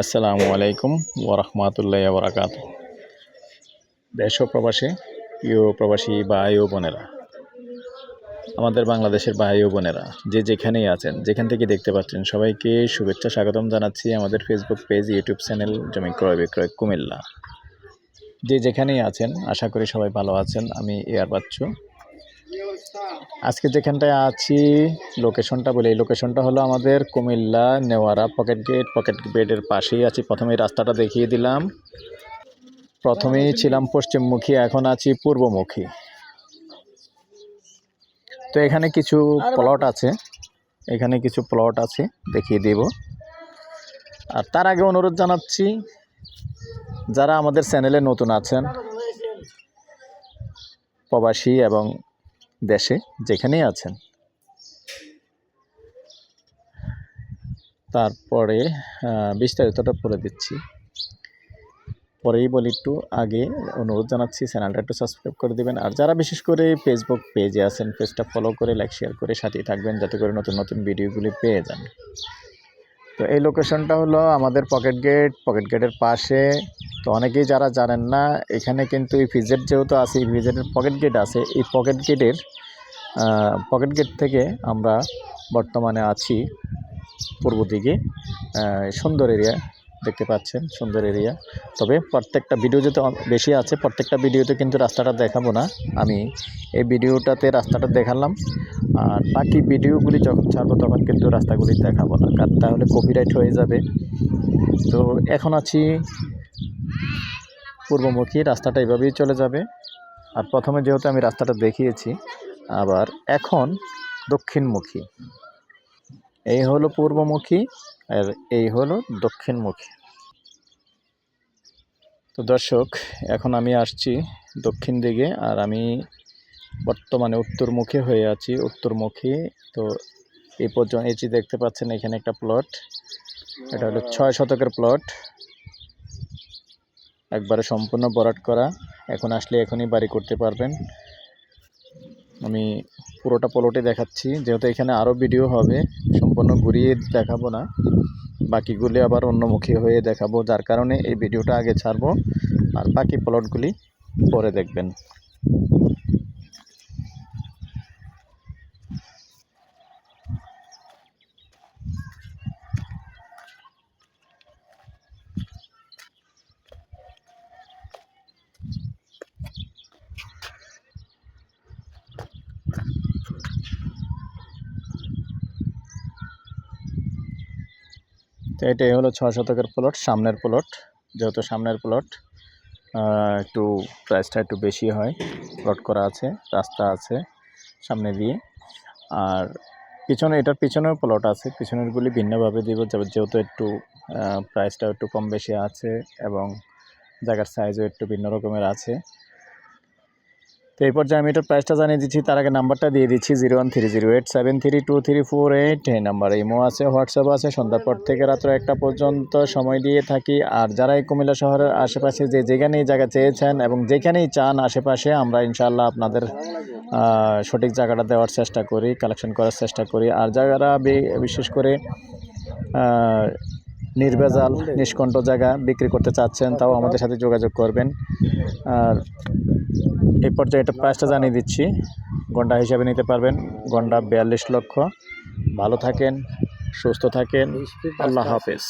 আসসালামু আলাইকুম ওরহমতুল্লাহ বরাকাত দেশ প্রবাসী, প্রিয় প্রবাসী ভাই ও বোনেরা, আমাদের বাংলাদেশের ভাই ও বোনেরা, যে যেখানেই আছেন, যেখান থেকে দেখতে পাচ্ছেন, সবাইকে শুভেচ্ছা স্বাগতম জানাচ্ছি আমাদের ফেসবুক পেজ ইউটিউব চ্যানেল জমি ক্রয় বিক্রয় কুমিল্লা। যে যেখানেই আছেন, আশা করি সবাই ভালো আছেন। আমি এয়ার বাচ্চু। আজকে যেখানটায় আছি লোকেশনটা বলি এই লোকেশনটা হলো আমাদের কুমিল্লা নেওয়ারা পকেট গেট পকেট গেটের পাশেই আছি। প্রথমে রাস্তাটা দেখিয়ে দিলাম। প্রথমেই ছিলাম পশ্চিমমুখী, এখন আছি পূর্বমুখী। তো এখানে কিছু প্লট আছে। এখানে কিছু প্লট আছে, দেখিয়ে দেব। আর তার আগে অনুরোধ জানাচ্ছি, যারা আমাদের চ্যানেলে নতুন আছেন, প্রবাসী এবং দেশে যেখানেই আছেন। তারপরে বিস্তারিতটা বলে দিচ্ছি। পরেই বলি একটু আগে অনুরোধ জানাচ্ছি, চ্যানেলটা একটু সাবস্ক্রাইব করে দিবেন। আর যারা বিশেষ করে ফেসবুক পেজে আছেন পেজটা ফলো করে লাইক শেয়ার করে সাথেই থাকবেন, যাতে করে নতুন নতুন ভিডিওগুলি পেয়ে যান। তো এই লোকেশনটা হলো আমাদের পকেট গেট পকেট গেটের পাশে তো অনেকেই যারা জানেন না, এখানে কিন্তু এই ভিজেট যেহেতু আছে, এই ভিজেটের পকেট গেট আছে, এই পকেট গেটের পকেট গেট থেকে আমরা বর্তমানে আছি পূর্ব দিকে সুন্দর এরিয়া দেখতে পাচ্ছেন, সুন্দর এরিয়া তবে প্রত্যেকটা ভিডিও যেহেতু বেশি আছে, প্রত্যেকটা ভিডিওতে কিন্তু রাস্তাটা দেখাবো না। আমি এই ভিডিওটাতে রাস্তাটা দেখালাম, আর বাকি ভিডিওগুলি যখন ছাড়বো তখন কিন্তু রাস্তাগুলি দেখাবো না, কারণ তাহলে কপিরাইট হয়ে যাবে। তো এখন আছি পূর্বমুখী রাস্তাটা এভাবেই চলে যাবে। আর প্রথমে যেহেতু আমি রাস্তাটা দেখিয়েছি, আবার এখন দক্ষিণমুখী। এই হলো পূর্বমুখী, আর এই হলো দক্ষিণমুখী। তো দর্শক, এখন আমি আসছি দক্ষিণ দিকে, আর আমি বর্তমানে উত্তরমুখী হয়ে আছি। উত্তরমুখী, তো এই পর্যন্ত এই যে দেখতে পাচ্ছেন, এখানে একটা প্লট এটা হলো ছয় শতকের প্লট একবারে সম্পূর্ণ বরাট করা। এখন আসলে এখনই বাড়ি করতে পারবেন। আমি পুরোটা পলোটে দেখাচ্ছি, যেহেতু এখানে আরও ভিডিও হবে, সম্পূর্ণ ঘুরিয়ে দেখাবো না। বাকিগুলি আবার অন্যমুখী হয়ে দেখাবো, যার কারণে এই ভিডিওটা আগে ছাড়বো, আর বাকি প্লটগুলি পরে দেখবেন। তো এটাই হলো ছয় শতকের প্লট সামনের প্লট যেহেতু সামনের প্লট একটু প্রাইসটা একটু বেশি হয়। প্লট করা আছে, রাস্তা আছে, সামনে দিয়ে। আর পিছনে, এটার পিছনেও প্লট আছে, পিছনেরগুলি ভিন্নভাবে দিব যেহেতু একটু প্রাইসটা একটু কম বেশি আছে এবং জায়গার সাইজও একটু ভিন্ন রকমের আছে। তো এই পর্যায়ে আমি এটার প্রাইসটা জানিয়ে দিচ্ছি, তার আগে নাম্বারটা দিয়ে দিচ্ছি zero one three zero eight seven three two three four eight এই নাম্বার ইমো আছে হোয়াটসঅ্যাপ আছে, সন্ধ্যার পর থেকে রাত্র একটা পর্যন্ত সময় দিয়ে থাকি। আর যারা এই কুমিল্লা শহরের আশেপাশে যে যেখানেই জায়গা চেয়েছেন এবং যেখানেই চান আশেপাশে, আমরা ইনশাল্লাহ আপনাদের সঠিক জায়গাটা দেওয়ার চেষ্টা করি কালেকশন করার চেষ্টা করি। আর যারা বিশেষ করে নির্ভেজাল নিষ্কণ্ঠ জায়গা বিক্রি করতে চাচ্ছেন তাও আমাদের সাথে যোগাযোগ করবেন। আর এই পর্যায়ে এটা প্রাইসটা জানিয়ে দিচ্ছি। গন্ডা হিসাবে নিতে পারবেন গন্ডা বিয়াল্লিশ লক্ষ। ভালো থাকেন সুস্থ থাকেন। আল্লাহ হাফেজ।